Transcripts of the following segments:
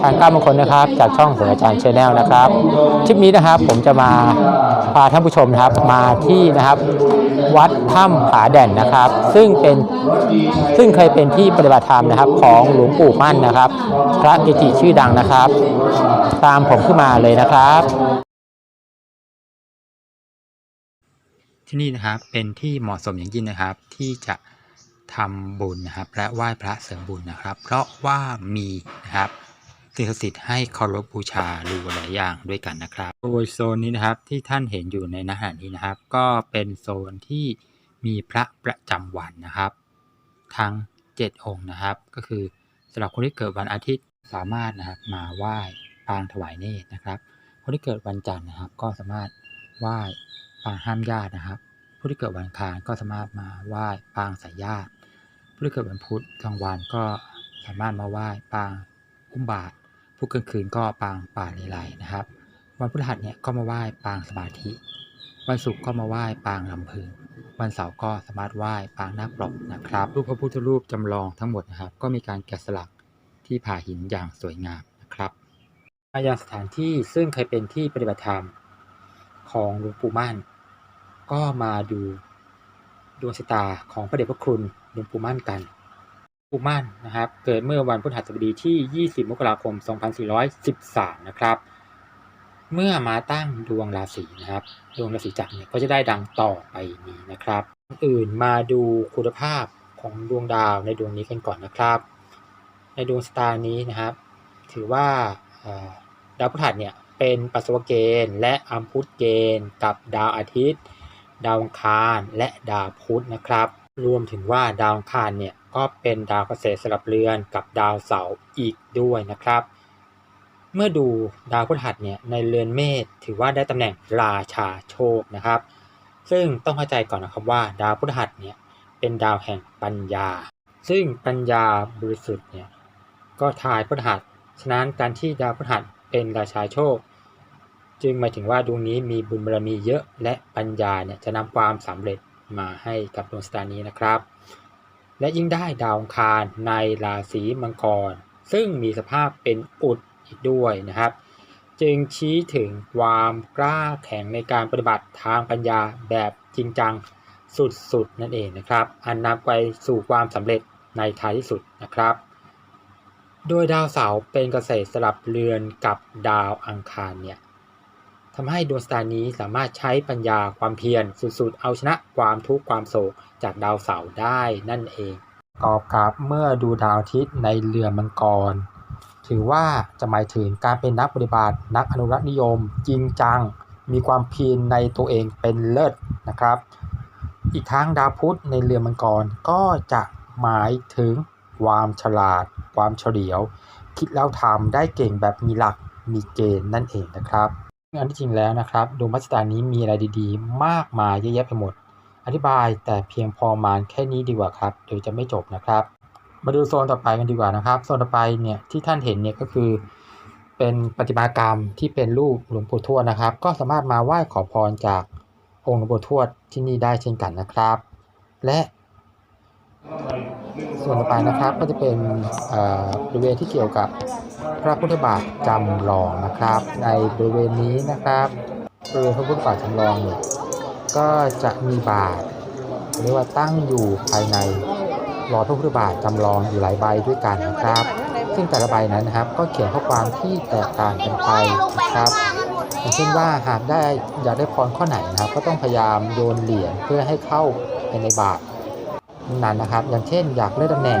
ทางก้ามงคลนะครับจากช่องเสืออาจารย์ชาแนลนะครับคลิปนี้นะครับผมจะมาพาท่านผู้ชมนะครับมาที่นะครับ วัดถ้ำผาแด่นนะครับ ซึ่งเป็นซึ่งเคยเป็นที่ปฏิบัติธรรมนะครับ ของหลวงปู่มั่นนะครับ พระเกจิชื่อดังนะครับ ตามผมขึ้นมาเลยนะครับ ที่นี่นะครับเป็นที่เหมาะสมอย่างยิ่งนะครับ ที่จะทำบุญนะครับ และไหว้พระเสริมบุญนะครับ เพราะว่ามีนะครับ สิ่งศักดิ์สิทธิ์ให้เคารพบูชาดูหลายอย่างด้วยกันนะครับโดยโซนนี้นะครับที่ท่านเห็นอยู่ในหน้าหานี้นะครับ ก็เป็นโซนที่มีพระประจำวันนะครับ ทั้ง 7 องค์นะครับ ก็คือสำหรับคนที่เกิดวันอาทิตย์สามารถนะครับมาไหว้ปางถวายเนตรนะครับ คนที่เกิดวันจันทร์นะครับ ก็สามารถไหว้ปางห้ามญาตินะครับ ผู้ที่เกิดวันอังคารก็สามารถมาไหว้ปางสายญาติผู้ที่เกิดวันพุธกลางวันก็สามารถมาไหว้ปางอุ้มบาตร ผู้กลางคืนก็ปางป่าเลไลนะครับ วันพฤหัสเนี่ยก็มาไหว้ปางสมาธิ วันศุกร์ก็มาไหว้ปางลำพึง วันเสาร์ก็สามารถไหว้ปางนาคปลกนะครับ รูปพระพุทธรูปจำลองทั้งหมดนะครับ ก็มีการแกะสลักที่ผ่าหินอย่างสวยงามนะครับมายังสถานที่ซึ่งเคยเป็นที่ปฏิบัติธรรมของหลวงปู่มั่น ก็มาดูดวงชะตาของพระเดชพระคุณหลวงปู่มั่นกัน หลวงปู่มั่นนะครับเกิดเมื่อวันพฤหัสบดีที่ 20 มกราคม 2413 นะครับ เมื่อมาตั้งดวงราศีนะครับ ดวงราศีจักรเนี่ยก็จะได้ดังต่อไปนี้นะครับ อื่นมาดูคุณภาพของดวงดาวในดวงนี้กันก่อนนะครับ ในดวงชะตาร์นี้นะครับ ถือว่าดาวพฤหัสเนี่ยเป็นปัสสาวะเกณฑ์ และอัมพุธเกณฑ์ กับดาวอาทิตย์ ดาวอังคารและดาวพุธนะครับ รวมถึงว่าดาวอังคารเนี่ย ก็เป็นดาวเกษตรสลับเรือนกับดาวเสาร์อีกด้วยนะครับ เมื่อดูดาวพฤหัสเนี่ยในเรือนเมษถือว่าได้ตำแหน่งราชาโชคนะครับ ซึ่งต้องเข้าใจก่อนนะครับว่า ดาวพฤหัสเนี่ยเป็นดาวแห่งปัญญา ซึ่งปัญญาบริสุทธิ์เนี่ยก็ทายพฤหัสฉะนั้นการที่ดาวพฤหัสเป็นราชาโชค จึงหมายถึงว่าดวงนี้มีบุญบารมีเยอะและปัญญาเนี่ยจะนำความสำเร็จมาให้กับดวงชะตานี้นะครับ และยิ่งได้ดาวอังคารในราศีมังกร ซึ่งมีสภาพเป็นอุดอีกด้วยนะครับ จึงชี้ถึงความกล้าแข็งในการปฏิบัติทางปัญญาแบบจริงจังสุดๆนั่นเองนะครับ อันนำไปสู่ความสำเร็จในท้ายที่สุดนะครับ โดยดาวเสาร์เป็นเกษตรสลับเรือนกับดาวอังคารเนี่ย ทำให้ดวงชะตานี้สามารถใช้ปัญญาความเพียรสุดๆ เอาชนะความทุกข์ความโศกจากดาวเสาร์ได้นั่นเองกอบกับเมื่อดูดาวอาทิตย์ในเรือมังกร ถือว่าจะหมายถึงการเป็นนักปฏิบัติ นักอนุรักษ์นิยม จริงจัง มีความเพียรในตัวเองเป็นเลิศนะครับ อีกทั้งดาวพุธในเรือมังกรก็จะหมายถึงความฉลาด ความเฉลียว คิดแล้วทำได้เก่งแบบมีหลักมีเกณฑ์นั่นเองนะครับ อันที่จริงแล้วนะครับดวงพัสตานี้มีอะไรดีๆ มากมายเยอะแยะไปหมด อธิบายแต่เพียงพอมาณแค่นี้ดีกว่าครับเดี๋ยวจะไม่จบนะครับ มาดูโซนต่อไปกันดีกว่านะครับโซนต่อไปเนี่ยที่ท่านเห็นเนี่ยก็คือ เป็นประติมากรรมที่เป็นรูปหลวงปู่ทวดนะครับ ก็สามารถมาไหว้ขอพรจากองค์หลวงปู่ทวดที่นี่ได้เช่นกันนะครับ และ ส่วนต่อไปนะครับก็จะเป็นบริเวณที่เกี่ยวกับพระพุทธบาทจำลองนะครับ ในบริเวณนี้นะครับบริเวณพระพุทธบาทจำลองเนี่ยก็จะมีบาทเรียกว่าตั้งอยู่ภายในรอยพระพุทธบาทจำลองอยู่หลายใบด้วยกันนะครับ ซึ่งแต่ละใบนั้นนะครับ ก็เขียนข้อความที่แตกต่างกันไปนะครับอย่างเช่นว่าหากได้อยากได้พรข้อไหนนะครับ ก็ต้องพยายามโยนเหรียญเพื่อให้เข้าไปในบาท นั้นนะครับ อย่างเช่น อยากเลื่อนตำแหน่ง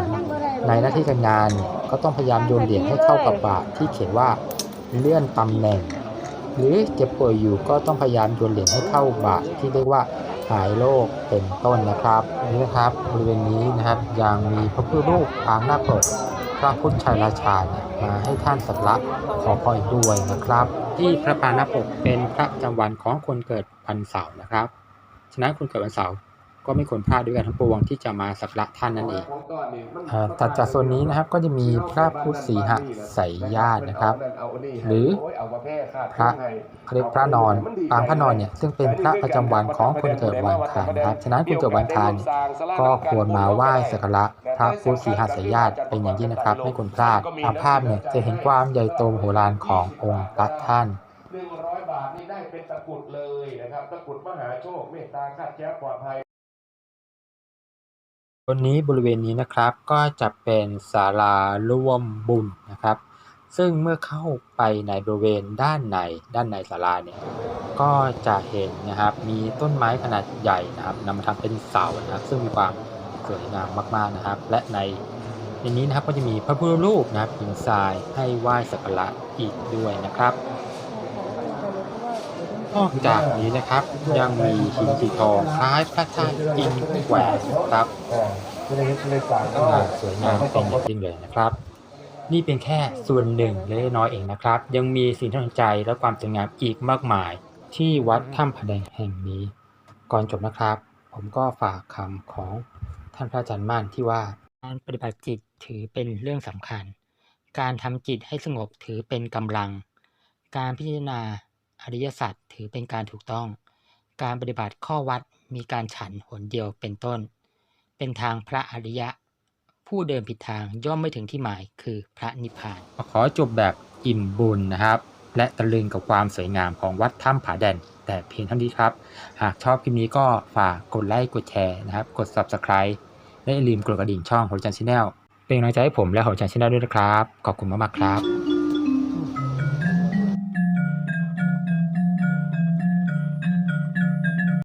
ในหน้าที่การงาน ก็ต้องพยายามโยนเหรียญให้เข้ากับบาทที่เขียนว่าเลื่อนตำแหน่ง หรือเจ็บป่วยอยู่ก็ต้องพยายามโยนเหรียญให้เข้าบาทที่เรียกว่าหายโรคเป็นต้นนะครับนี่นะครับบริเวณนี้นะครับยังมีพระพุทธรูปปางหน้าปกพระพุทธชัยราชาเนี่ยมาให้ท่านสักการะขอพรอีกด้วยนะครับ ที่พระปางหน้าปกเป็นพระประจำวันของคนเกิดวันเสาร์นะครับ ฉะนั้นคนเกิดวันเสาร์ ก็ไม่ควรพลาดด้วยกันทั้งปวงที่จะมาสักการะท่านนั่นเองเอ่อถัดจากโซนนี้นะครับก็จะมีพระพุทธศรีหสายญาตินะครับ หรือพระเขาเรียกพระนอนปางพระนอนเนี่ยซึ่งเป็นพระประจำวันของคนเกิดวันอังคารนะครับฉะนั้นคุณเกิดวันอังคารเนี่ยก็ควรมาไหว้สักการะพระพุทธศรีหสายญาติเป็นอย่างยิ่งนะครับ ไม่ควรพลาดตามภาพเนี่ยจะเห็นความใหญ่โตมโหฬารขององค์พระท่านหนึ่งร้อยบาทนี่ได้เป็นตะกรุดเลยนะครับ ตะกรุดมหาโชคเมตตาคาดแค้วปลอดภัย บนนี้บริเวณนี้นะครับก็จะเป็นศาลาร่วมบุญนะครับ ซึ่งเมื่อเข้าไปในบริเวณด้านในด้านในศาลาเนี่ยก็จะเห็นนะครับมีต้นไม้ขนาดใหญ่นะครับนำมาทำเป็นเสานะครับ ซึ่งมีความสวยงามมากๆนะครับ และในในนี้นะครับก็จะมีพระพุทธรูปนะครับหินทรายให้ไหว้สักการะอีกด้วยนะครับ อกจากนี้นะครับ ยังมีหินสีทองคล้ายพระธาตุอินแหวนครับอ่าสวยงามเป็นอย่างยิ่งเลยนะครับ นี่เป็นแค่ส่วนหนึ่งเล็กน้อยเองนะครับ ยังมีสิ่งที่น่าสนใจและความสวยงามอีกมากมาย ที่วัดถ้ำผาแดงแห่งนี้ ก่อนจบนะครับ ผมก็ฝากคำของท่านพระอาจารย์มั่นที่ว่าการปฏิบัติจิตถือเป็นเรื่องสำคัญ การทำจิตให้สงบถือเป็นกำลัง การพิจารณา อริยสัจถือเป็นการถูกต้อง การปฏิบัติข้อวัดมีการฉันหนเดียวเป็นต้น เป็นทางพระอริยะ ผู้เดินผิดทางย่อมไม่ถึงที่หมายคือพระนิพพาน ขอจบแบบอิ่มบุญนะครับ และตะลึงกับความสวยงามของวัดถ้ำผาแดนแต่เพียงเท่านี้ครับ หากชอบคลิปนี้ก็ฝากกดไลค์กดแชร์นะครับ กด Subscribe และอย่าลืมกดกระดิ่งช่องหัวใจชาแนลเป็นกำลังใจให้ผมและหัวใจชาแนลด้วยนะครับ ขอบคุณมากๆครับ